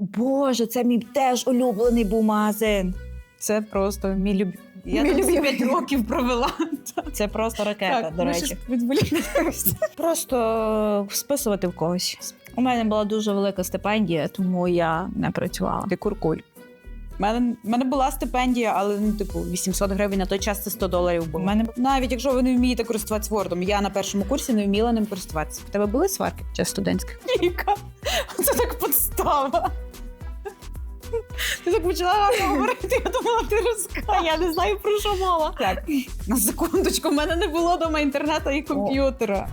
Боже, це мій теж улюблений був магазин. Це просто мій люб... Я Мій там всі любимий. 5 років провела. Це просто ракета, до ми речі. щось. Просто списувати в когось. У мене була дуже велика стипендія, тому я не працювала. Ти куркуль. У мене, мене була стипендія, але ну, типу, 800 гривень на той час це 100 доларів було. У мене Навіть якщо ви не вмієте користуватися Word, я на першому курсі не вміла ним користуватися. В тебе були сварки під час студентських? Ніка. Це так подстава. Ти так почала говорити, я думала, ти розкажеш. я не знаю про що мова. Так, на секундочку, в мене не було дома інтернету і комп'ютера.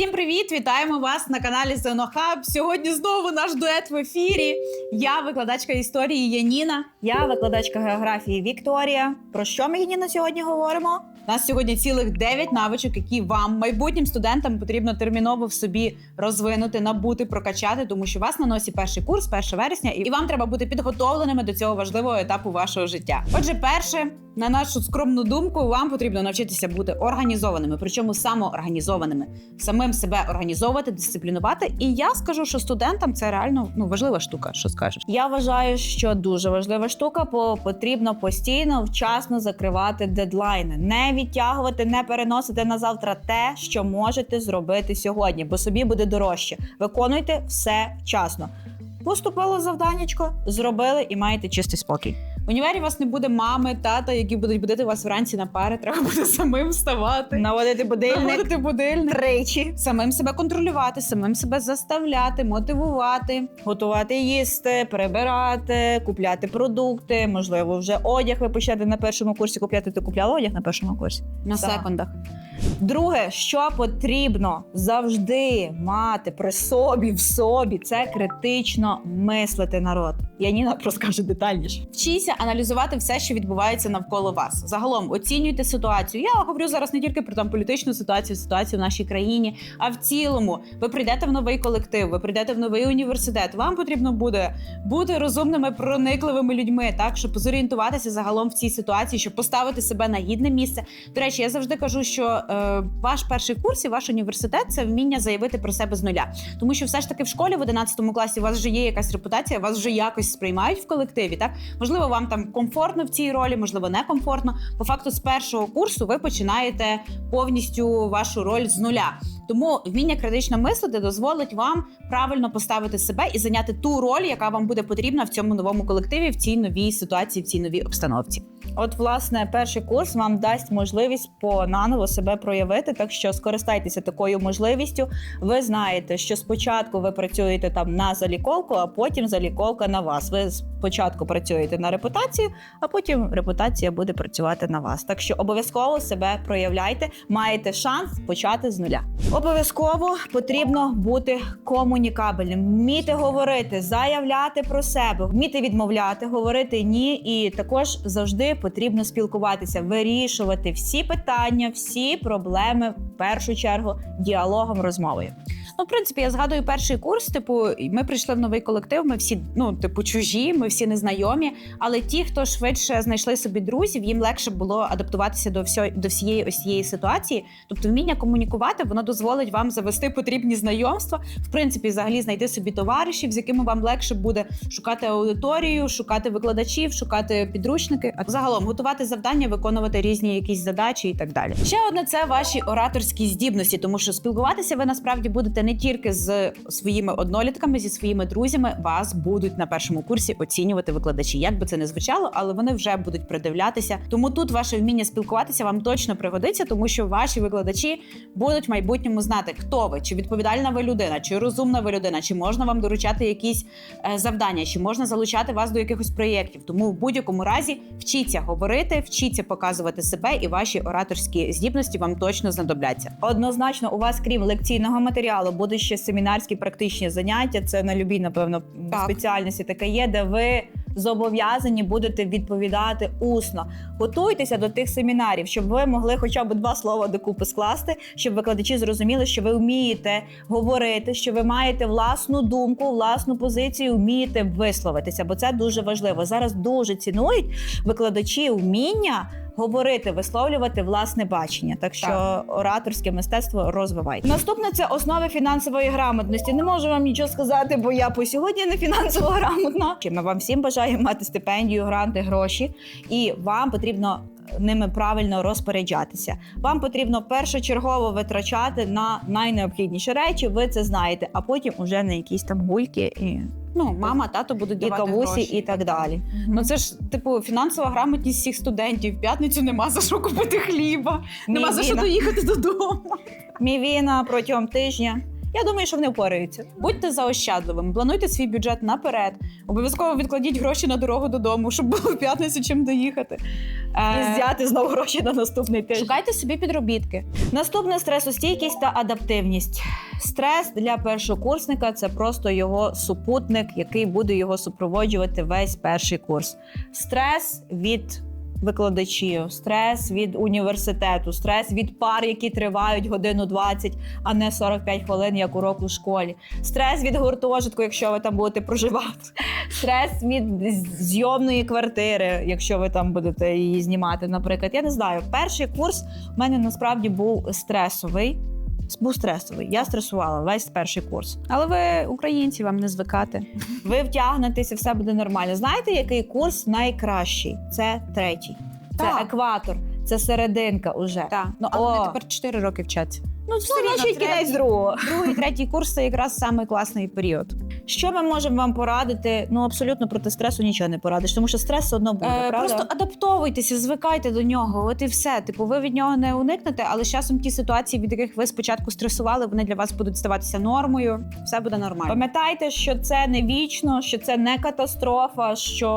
Всім привіт! Вітаємо вас на каналі Зенохаб. Сьогодні знову наш дует в ефірі. Я викладачка історії Яніна. Я викладачка географії Вікторія. Про що ми Ніна, сьогодні говоримо? У нас сьогодні цілих 9 навичок, які вам, майбутнім студентам, потрібно терміново в собі розвинути, набути, прокачати, тому що вас на носі перший курс, 1 вересня, і вам треба бути підготовленими до цього важливого етапу вашого життя. Отже, перше, на нашу скромну думку, вам потрібно навчитися бути організованими, причому самоорганізованими, самим себе організовувати, дисциплінувати. І я скажу, що студентам це реально ну важлива штука. Що скажеш? Я вважаю, що дуже важлива штука, бо потрібно постійно вчасно закривати дедлайни, не відтягувати, не переносити на завтра те, що можете зробити сьогодні, бо собі буде дорожче. Виконуйте все вчасно. Поступило завданнячко, зробили і маєте чистий спокій. В універі у вас не буде мами, тата, які будуть будити вас вранці на пари. Треба буде самим вставати. Наводити будильник Наводити будильник. тричі, Самим себе контролювати, самим себе заставляти, мотивувати. готувати їсти, прибирати, купляти продукти. Можливо, вже одяг ви почнете на першому курсі купляти. Ти купляла одяг на першому курсі? На секундах. Друге, що потрібно завжди мати при собі в собі, це критично мислити народ. Яніна розкаже детальніше. Вчіться аналізувати все, що відбувається навколо вас. Загалом оцінюйте ситуацію. Я говорю зараз не тільки про там політичну ситуацію, ситуацію в нашій країні, а в цілому ви прийдете в новий колектив, ви прийдете в новий університет. Вам потрібно буде бути розумними, проникливими людьми, так щоб зорієнтуватися загалом в цій ситуації, щоб поставити себе на гідне місце. До речі, я завжди кажу, що ваш перший курс і ваш університет це вміння заявити про себе з нуля. Тому що все ж таки в школі в 11 класі у вас вже є якась репутація, вас вже якось сприймають в колективі. Так можливо, вам там комфортно в цій ролі, можливо, некомфортно. По факту, з першого курсу ви починаєте повністю вашу роль з нуля. Тому вміння критично мислити дозволить вам правильно поставити себе і зайняти ту роль, яка вам буде потрібна в цьому новому колективі, в цій новій ситуації, в цій новій обстановці. От, власне, перший курс вам дасть можливість понаново себе проявити. Так що скористайтеся такою можливістю. Ви знаєте, що спочатку ви працюєте там на заліковку, а потім заліковка на вас. Ви спочатку працюєте на репутацію, а потім репутація буде працювати на вас. Так що обов'язково себе проявляйте, маєте шанс почати з нуля. Обов'язково потрібно бути комунікабельним, вміти говорити, заявляти про себе, вміти відмовляти, говорити ні, і також завжди потрібно спілкуватися, вирішувати всі питання, всі проблеми в першу чергу діалогом, розмовою. Ну, в принципі, я згадую перший курс. Типу, ми прийшли в новий колектив. Ми всі, ну, типу, чужі, ми всі незнайомі. Але ті, хто швидше знайшли собі друзів, їм легше було адаптуватися до всього до всієї ось цієї ситуації. Тобто, вміння комунікувати воно дозволить вам завести потрібні знайомства. В принципі, взагалі знайти собі товаришів, з якими вам легше буде шукати аудиторію, шукати викладачів, шукати підручники, а загалом готувати завдання, виконувати різні якісь задачі і так далі. Ще одне це ваші ораторські здібності, тому що спілкуватися ви насправді будете не тільки з своїми однолітками, зі своїми друзями. Вас будуть на першому курсі оцінювати викладачі. Як би це не звучало, але вони вже будуть придивлятися. Тому тут ваше вміння спілкуватися вам точно пригодиться, тому що ваші викладачі будуть в майбутньому знати, хто ви, чи відповідальна ви людина, чи розумна ви людина, чи можна вам доручати якісь е, завдання, чи можна залучати вас до якихось проєктів. Тому в будь-якому разі вчіться говорити, вчіться показувати себе, і ваші ораторські здібності вам точно знадобляться. Однозначно, у вас, крім лекційного матеріалу, будуть ще семінарські практичні заняття. Це на любій, напевно, Так. спеціальності таке є, де ви зобов'язані будете відповідати усно. Готуйтеся до тих семінарів, щоб ви могли хоча б два слова докупи скласти, щоб викладачі зрозуміли, що ви вмієте говорити, що ви маєте власну думку, власну позицію, вмієте висловитися, бо це дуже важливо. Зараз дуже цінують викладачі вміння говорити, висловлювати власне бачення. Так що Так. ораторське мистецтво розвивайте. Наступне це основи фінансової грамотності. Не можу вам нічого сказати, бо я по сьогодні не фінансово грамотна. Ми вам всім бажаємо мати стипендію, гранти, гроші, і вам потрібно. Ними правильно розпоряджатися. Вам потрібно першочергово витрачати на найнеобхідніші речі. Ви це знаєте, а потім уже на якісь там гульки і, Ну, мама, тато будуть давати кавусі, гроші. і так далі. Ну це ж типу фінансова грамотність всіх студентів. В п'ятницю нема за що купити хліба, нема за що Мівіна. доїхати додому. Мівіна протягом тижня. Я думаю, що вони впораються. Будьте заощадливими, плануйте свій бюджет наперед. Обов'язково відкладіть гроші на дорогу додому, щоб було в п'ятницю чим доїхати. І Е, взяти знову гроші на наступний тиждень. Шукайте собі підробітки. Наступне стресостійкість та адаптивність. Стрес для першокурсника це просто його супутник, який буде його супроводжувати весь перший курс. Стрес від викладачів, стрес від університету, стрес від пар, які тривають годину 20, а не 45 хвилин, як урок у школі. Стрес від гуртожитку, якщо ви там будете проживати. Стрес від зйомної квартири, якщо ви там будете її знімати. Наприклад, я не знаю. Перший курс у мене насправді був стресовий. Був стресовий. Я стресувала весь перший курс. Але ви українці, вам не звикати. Ви втягнетеся, все буде нормально. Знаєте, який курс найкращий? Це третій. Це Так. екватор, це серединка уже. Так, ну але вони тепер 4 роки вчаться. Ну, все рівно третій. кінець другого. Другий, третій курс це якраз самий класний період. Що ми можемо вам порадити? Ну абсолютно проти стресу нічого не порадиш, тому що стрес все одно буде. Е, правда? просто адаптовуйтеся, звикайте до нього. От і все. Типу, ви від нього не уникнете, але з часом ті ситуації, від яких ви спочатку стресували, вони для вас будуть ставатися нормою. Все буде нормально. Пам'ятайте, що це не вічно, що це не катастрофа, що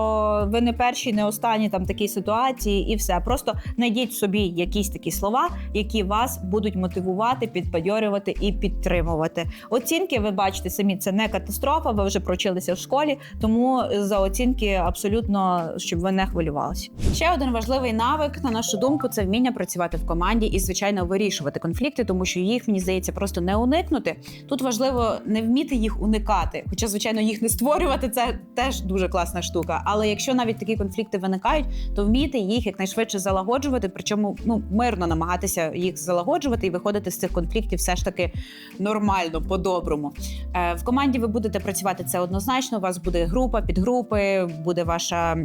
ви не перші, не останні там такі ситуації, і все. Просто знайдіть собі якісь такі слова, які вас будуть мотивувати, підбадьорювати і підтримувати. Оцінки, ви бачите самі, це не катастрофа. Ви вже провчилися в школі, тому за оцінки абсолютно щоб ви не хвилювалися. Ще один важливий навик, на нашу думку, це вміння працювати в команді і, звичайно, вирішувати конфлікти, тому що їх мені здається просто не уникнути. Тут важливо не вміти їх уникати. Хоча, звичайно, їх не створювати це теж дуже класна штука. Але якщо навіть такі конфлікти виникають, то вміти їх якнайшвидше залагоджувати, причому ну мирно намагатися їх залагоджувати і виходити з цих конфліктів все ж таки нормально, по-доброму. Е, В команді ви будете працювати це однозначно. У вас буде група, підгрупи, буде ваша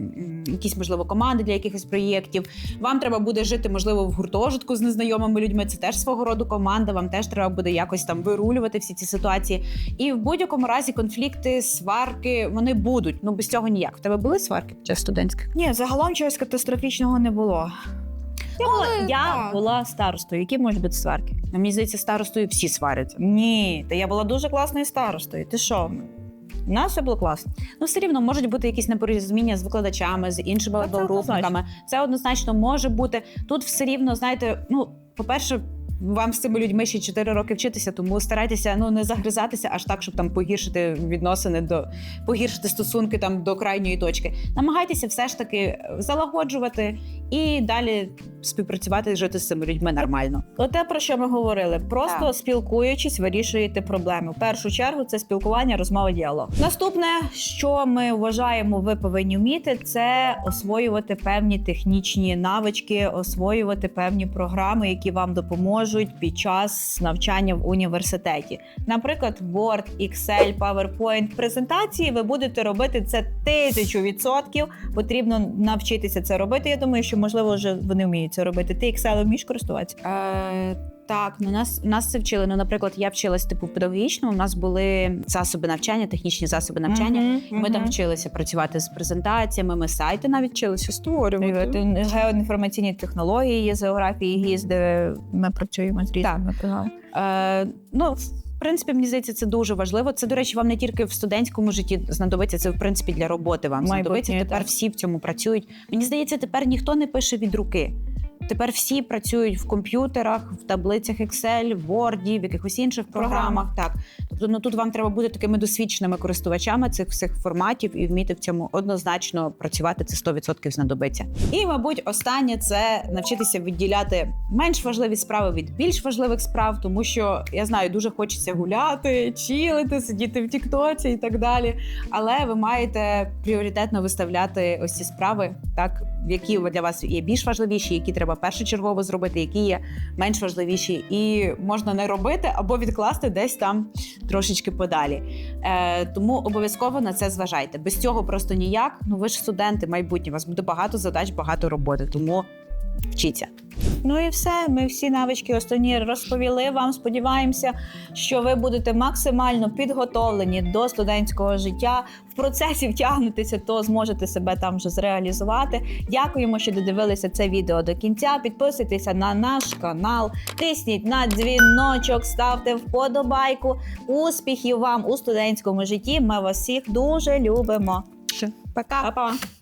якісь можливо команди для якихось проєктів. Вам треба буде жити, можливо, в гуртожитку з незнайомими людьми. Це теж свого роду команда. Вам теж треба буде якось там вирулювати всі ці ситуації. І в будь-якому разі конфлікти, сварки вони будуть. Ну без цього ніяк. В тебе були сварки чи студентських? Ні, загалом чогось катастрофічного не було. Я, була, я була старостою. Які можуть бути сварки? Ну, Мені здається, старостою всі сваряться. Ні, та я була дуже класною старостою. Ти що? У нас все було класно. Ну, все рівно можуть бути якісь непорозуміння з викладачами, з іншими одногрупниками. Це однозначно може бути. Тут все рівно, знаєте, ну, по-перше, вам з цими людьми ще 4 роки вчитися, тому старайтеся ну не загризатися аж так, щоб там погіршити відносини до погіршити стосунки там до крайньої точки. Намагайтеся все ж таки залагоджувати і далі співпрацювати і жити з цими людьми нормально. Оте, про що ми говорили, просто Так. спілкуючись, вирішуєте проблеми. В першу чергу це спілкування, розмова, діалог. Наступне, що ми вважаємо, ви повинні вміти, це освоювати певні технічні навички, освоювати певні програми, які вам допоможуть під час навчання в університеті. Наприклад, Word, Excel, PowerPoint. Презентації ви будете робити це тисячу відсотків. Потрібно навчитися це робити. Я думаю, що можливо вже вони вміють це робити. Ти Excel вмієш користуватися? Е, так, ну нас, нас це вчили. Ну, наприклад, я вчилась типу педагогічно. У нас були засоби навчання, технічні засоби навчання. Мгм, Ми там вчилися працювати з презентаціями, ми сайти навіть вчилися створювати. Геоінформаційні технології, є географії ГІС, де ми працюємо з різними програмами. Е, ну, в принципі, мені здається, це дуже важливо. Це, до речі, вам не тільки в студентському житті знадобиться, це в принципі для роботи вам знадобиться. Тепер так. всі в цьому працюють. Мені здається, тепер ніхто не пише від руки. Тепер всі працюють в комп'ютерах, в таблицях Excel, в Word, в якихось інших програмах. Так, ну тут вам треба бути такими досвідченими користувачами цих всіх форматів і вміти в цьому однозначно працювати. Це 100% знадобиться. І, мабуть, останнє це навчитися відділяти менш важливі справи від більш важливих справ, тому що я знаю, дуже хочеться гуляти, чілити, сидіти в Тіктоці і так далі. Але ви маєте пріоритетно виставляти ось ці справи, так які для вас є більш важливіші, які треба першочергово зробити, які є менш важливіші, і можна не робити або відкласти десь там трошечки подалі. Е, тому обов'язково на це зважайте. Без цього просто ніяк. Ну ви ж студенти, майбутні, у вас буде багато задач, багато роботи. Тому вчіться. Ну і все. Ми всі навички основні розповіли вам. Сподіваємося, що ви будете максимально підготовлені до студентського життя. В процесі втягнетеся, то зможете себе там вже зреалізувати. Дякуємо, що додивилися це відео до кінця. Підписуйтеся на наш канал, тисніть на дзвіночок, ставте вподобайку. Успіхів вам у студентському житті. Ми вас всіх дуже любимо. Пока. Па-па!